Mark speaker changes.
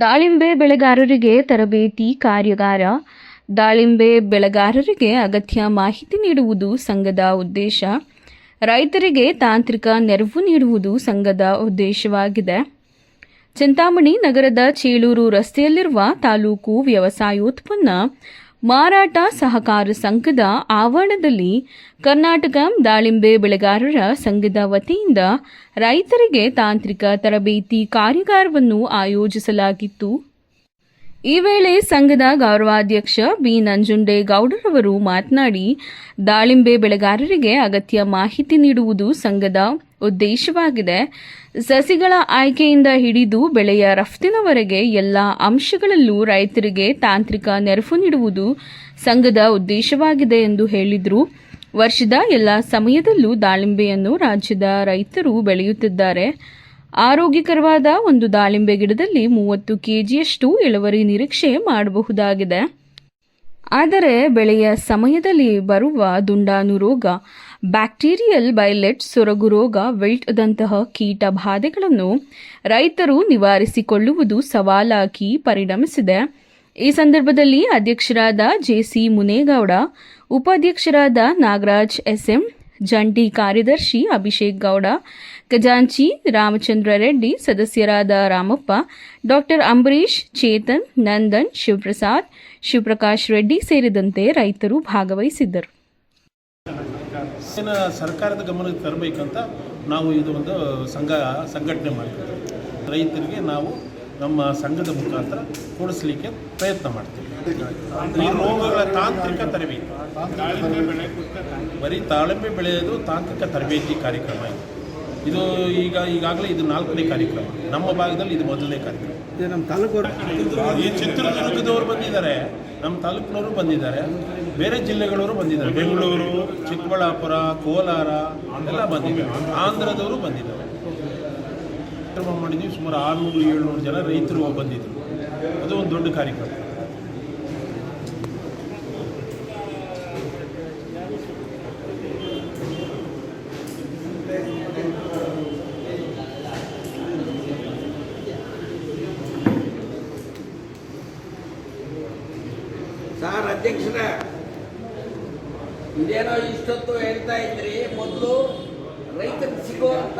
Speaker 1: ದಾಳಿಂಬೆ ಬೆಳೆಗಾರರಿಗೆ ತರಬೇತಿ ಕಾರ್ಯಾಗಾರ. ದಾಳಿಂಬೆ ಬೆಳೆಗಾರರಿಗೆ ಅಗತ್ಯ ಮಾಹಿತಿ ನೀಡುವುದು ಸಂಘದ ಉದ್ದೇಶ. ರೈತರಿಗೆ ತಾಂತ್ರಿಕ ನೆರವು ನೀಡುವುದು ಸಂಘದ ಉದ್ದೇಶವಾಗಿದೆ. ಚಿಂತಾಮಣಿ ನಗರದ ಚೇಳೂರು ರಸ್ತೆಯಲ್ಲಿರುವ ತಾಲೂಕು ವ್ಯವಸಾಯೋತ್ಪನ್ನ ಮಾರಾಟ ಸಹಕಾರ ಸಂಘದ ಆವರಣದಲ್ಲಿ ಕರ್ನಾಟಕ ದಾಳಿಂಬೆ ಬೆಳೆಗಾರರ ಸಂಘದ ವತಿಯಿಂದ ರೈತರಿಗೆ ತಾಂತ್ರಿಕ ತರಬೇತಿ ಕಾರ್ಯಾಗಾರವನ್ನು ಆಯೋಜಿಸಲಾಗಿತ್ತು. ಈ ವೇಳೆ ಸಂಘದ ಗೌರವಾಧ್ಯಕ್ಷ ಬಿ ನಂಜುಂಡೇಗೌಡರವರು ಮಾತನಾಡಿ, ದಾಳಿಂಬೆ ಬೆಳೆಗಾರರಿಗೆ ಅಗತ್ಯ ಮಾಹಿತಿ ನೀಡುವುದು ಸಂಘದ ಉದ್ದೇಶವಾಗಿದೆ. ಸಸಿಗಳ ಆಯ್ಕೆಯಿಂದ ಹಿಡಿದು ಬೆಳೆಯ ರಫ್ತಿನವರೆಗೆ ಎಲ್ಲ ಅಂಶಗಳಲ್ಲೂ ರೈತರಿಗೆ ತಾಂತ್ರಿಕ ನೆರವು ನೀಡುವುದು ಸಂಘದ ಉದ್ದೇಶವಾಗಿದೆ ಎಂದು ಹೇಳಿದರು. ವರ್ಷದ ಎಲ್ಲ ಸಮಯದಲ್ಲೂ ದಾಳಿಂಬೆಯನ್ನು ರಾಜ್ಯದ ರೈತರು ಬೆಳೆಯುತ್ತಿದ್ದಾರೆ. ಆರೋಗ್ಯಕರವಾದ ಒಂದು ದಾಳಿಂಬೆ ಗಿಡದಲ್ಲಿ ಮೂವತ್ತು ಕೆಜಿಯಷ್ಟು ಇಳುವರಿ ನಿರೀಕ್ಷೆ ಮಾಡಬಹುದಾಗಿದೆ. ಆದರೆ ಬೆಳೆಯ ಸಮಯದಲ್ಲಿ ಬರುವ ದುಂಡಾಣು ರೋಗ, ಬ್ಯಾಕ್ಟೀರಿಯಲ್ ಬೈಲೆಟ್ ಸೊರಗು ರೋಗ, ವೆಲ್ಟ್ದಂತಹ ಕೀಟ ಬಾಧೆಗಳನ್ನು ರೈತರು ನಿವಾರಿಸಿಕೊಳ್ಳುವುದು ಸವಾಲಾಗಿ ಪರಿಣಮಿಸಿದೆ. ಈ ಸಂದರ್ಭದಲ್ಲಿ ಅಧ್ಯಕ್ಷರಾದ ಜೆಸಿ ಮುನೇಗೌಡ, ಉಪಾಧ್ಯಕ್ಷರಾದ ನಾಗರಾಜ್ ಎಸ್ಎಂ ಜಂಟಿ ಕಾರ್ಯದರ್ಶಿ ಅಭಿಷೇಕ್ ಗೌಡ, ಖಜಾಂಚಿ ರಾಮಚಂದ್ರ ರೆಡ್ಡಿ, ಸದಸ್ಯರಾದ ರಾಮಪ್ಪ, ಡಾಕ್ಟರ್ ಅಂಬರೀಶ್ ಚೇತನ್, ನಂದನ್, ಶಿವಪ್ರಸಾದ್, ಶಿವಪ್ರಕಾಶ್ ರೆಡ್ಡಿ ಸೇರಿದಂತೆ ರೈತರು ಭಾಗವಹಿಸಿದ್ದರು.
Speaker 2: ಸರ್ಕಾರದ ಗಮನಕ್ಕೆ ತರಬೇಕಂತ ನಾವು ಇದು ಒಂದು ಸಂಘ, ಸಂಘಟನೆ ಮಾಡಿದ್ದೀವಿ ರೈತರಿಗೆ ನಾವು ನಮ್ಮ ಸಂಘದ ಮುಖಾಂತರ ಕೊಡಿಸ್ಲಿಕ್ಕೆ ಪ್ರಯತ್ನ ಮಾಡ್ತೀವಿ. ಈ ರೋಗಗಳ ತಾಂತ್ರಿಕ ತರಬೇತಿ. ಬರೀ ತಾಳಂಬೆ ಬೆಳೆಯೋದು ತಾಂತ್ರಿಕ ತರಬೇತಿ ಕಾರ್ಯಕ್ರಮ ಇದು. ಇದು ಈಗ ಈಗಾಗಲೇ ಇದು ನಾಲ್ಕನೇ ಕಾರ್ಯಕ್ರಮ. ನಮ್ಮ ಭಾಗದಲ್ಲಿ ಇದು ಮೊದಲನೇ ಕಾರ್ಯಕ್ರಮ.
Speaker 3: ನಮ್ಮ
Speaker 2: ಈ ಚಿತ್ರದುರ್ಗದವರು ಬಂದಿದ್ದಾರೆ. ನಮ್ಮ ತಾಲೂಕಿನವರು ಬಂದಿದ್ದಾರೆ. ಬೇರೆ ಜಿಲ್ಲೆಗಳವರು ಬಂದಿದ್ದಾರೆ. ಬೆಂಗಳೂರು ಚಿಕ್ಕಬಳ್ಳಾಪುರ ಕೋಲಾರ ಎಲ್ಲ ಬಂದಿದ್ದಾರೆ. ಆಂಧ್ರದವರು ಬಂದಿದ್ದಾರೆ. ಕಾರ್ಯಕ್ರಮ ಮಾಡಿದ್ವಿ ಸುಮಾರು ಆರುನೂರು ಏಳ್ನೂರು ಜನ ರೈತರು ಬಂದಿದ್ದರು ಅದು ಒಂದು ದೊಡ್ಡ ಕಾರ್ಯಕ್ರಮ.
Speaker 4: ಸಾರ್ ಅಧ್ಯಕ್ಷರ, ಇದೇನೋ ಇಷ್ಟೊತ್ತು ಹೇಳ್ತಾ ಇದ್ರಿ, ಮೊದಲು ರೈತರಿಗೆ ಸಿಗುವಂತ